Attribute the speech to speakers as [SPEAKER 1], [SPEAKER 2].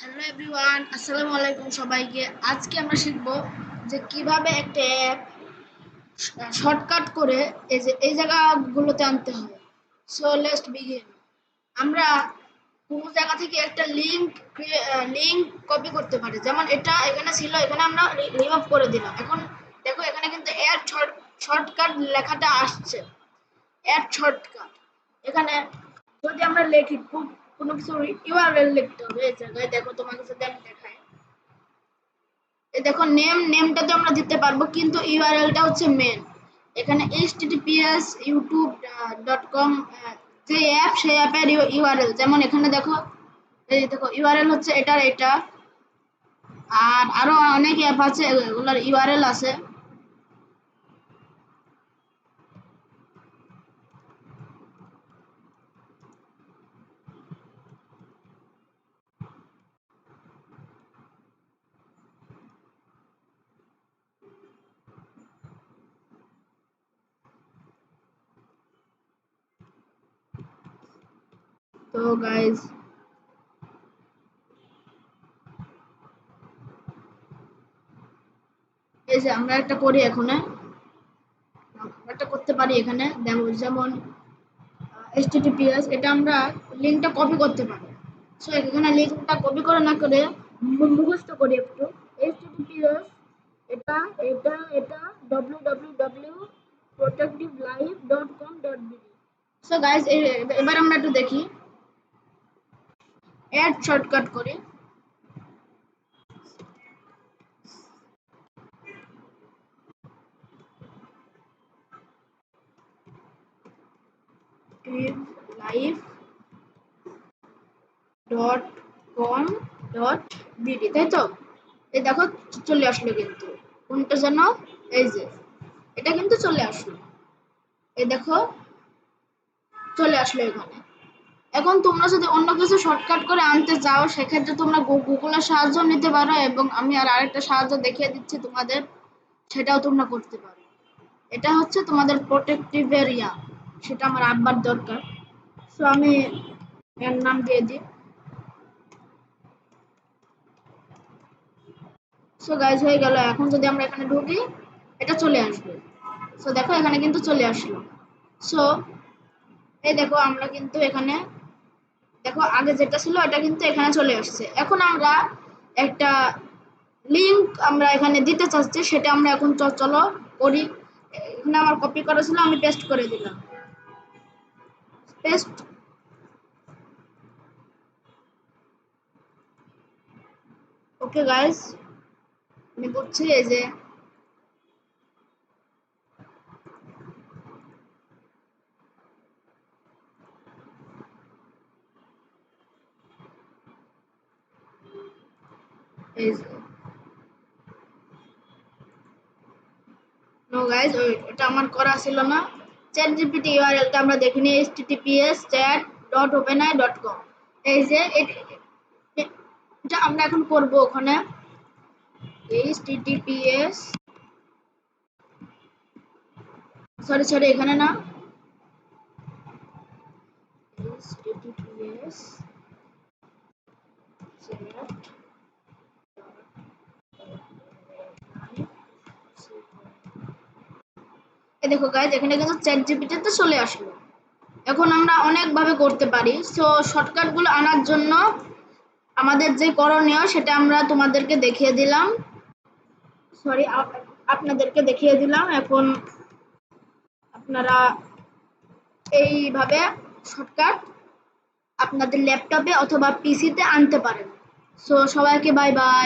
[SPEAKER 1] Hello everyone আসসালামু আলাইকুম সবাইকে। আজকে আমরা শিখব যে কীভাবে একটা অ্যাপ শর্টকাট করে এই যে, এই জায়গাগুলোতে আনতে হবে। সো লেটস বিগিন আমরা কোনো জায়গা থেকে একটা লিংক লিংক কপি করতে পারি। যেমন এটা এখানে ছিল, এখানে আমরা রিমুভ করে দিলাম। এখন দেখো, এখানে কিন্তু অ্যাড শর্টকাট লেখাটা আসছে। অ্যাড শর্টকাট এখানে যদি আমরা লিখি খুব কোনো কিছু ইউআরএল লিখতে হবে এই জায়গায়। দেখো তোমাকে যদি আমি দেখাই। এই দেখো নেম নেমটা তো আমরা দিতে পারব, কিন্তু ইউআরএলটা হচ্ছে মেন এখানে এইচটিটিপিএস ইউটিউব ডট কম যে অ্যাপ সেই অ্যাপের ইউআরএল যেমন এখানে দেখো, এই দেখো ইউআরএল হচ্ছে এটার এটা। আর আরও অনেক অ্যাপ আছে, এগুলোর ইউআরএল আছে। তো গাইজ এই যে আমরা একটা করি এখানে। একটা করতে পারি এখানে। যেমন এইচটিটিপিএস এটা আমরা লিঙ্কটা কপি করতে পারি। সো এখানে লিঙ্কটা কপি করে না করে মুখস্থ করি একটু। এইচটিটিপিএস এটা এটা এটা W W W protective life dot com dot BD so guys এবার আমরা একটু দেখি। অ্যাড শর্টকাট করে। লাইভ ডট কম ডট তাই তো? দেখো, চলে আসলো কিন্তু। কোনটা যেন এই যে, এটা কিন্তু চলে আসলো। দেখো, চলে আসলো এখানে। এখন তোমরা যদি অন্য কিছু শর্টকাট করে আনতে চাও সেক্ষেত্রে তোমরা গুগলের সাহায্য নিতে পারো এবং আমি আর আরেকটা সাহায্য দেখিয়ে দিচ্ছি তোমাদের, সেটাও তোমরা করতে পারো। এটা হচ্ছে তোমাদের প্রোটেক্টিভ এরিয়া সেটা আমার আব্বার দরকার। সো আমি এর নাম দিয়ে দিই। সো গাইজ হয়ে গেল। এখন যদি আমরা এখানে ঢুকি, এটা চলে আসবে। সো দেখো, এখানে কিন্তু চলে আসলো। সো এই দেখো, আমরা কিন্তু এখানে দেখো, আগে যেটা ছিল এটা কিন্তু এখানে চলে আসছে এখন আমরা একটা লিংক আমরা এখানে দিতে চাচ্ছি, সেটা আমরা এখন চলো করি। এখানে আমার কপি করা ছিল, আমি পেস্ট করে দিলাম। পেস্ট ওকে গাইস আমি করছি, এই যে এই যে নো গাইস এটা আমার করা ছিল না। চ্যাট জিপিটি ইউআরএলটা আমরা দেখিনি, https chat dot OpenAI dot com এই যে এটা আমরা এখন করব ওখানে। https সরি সরি এখানে না। https chat এই দেখো গাইজ এখানে কিন্তু চ্যাট জিপিটিতে চলে আসলো। এখন আমরা অনেকভাবে করতে পারি। সো শর্টকাটগুলো আনার জন্য আমাদের যে করণীয়, সেটা আমরা তোমাদেরকে দেখিয়ে দিলাম। সরি আপনাদেরকে দেখিয়ে দিলাম। এখন আপনারা এইভাবে শর্টকাট আপনাদের ল্যাপটপে অথবা পিসিতে আনতে পারেন। সো সবাইকে বাই বাই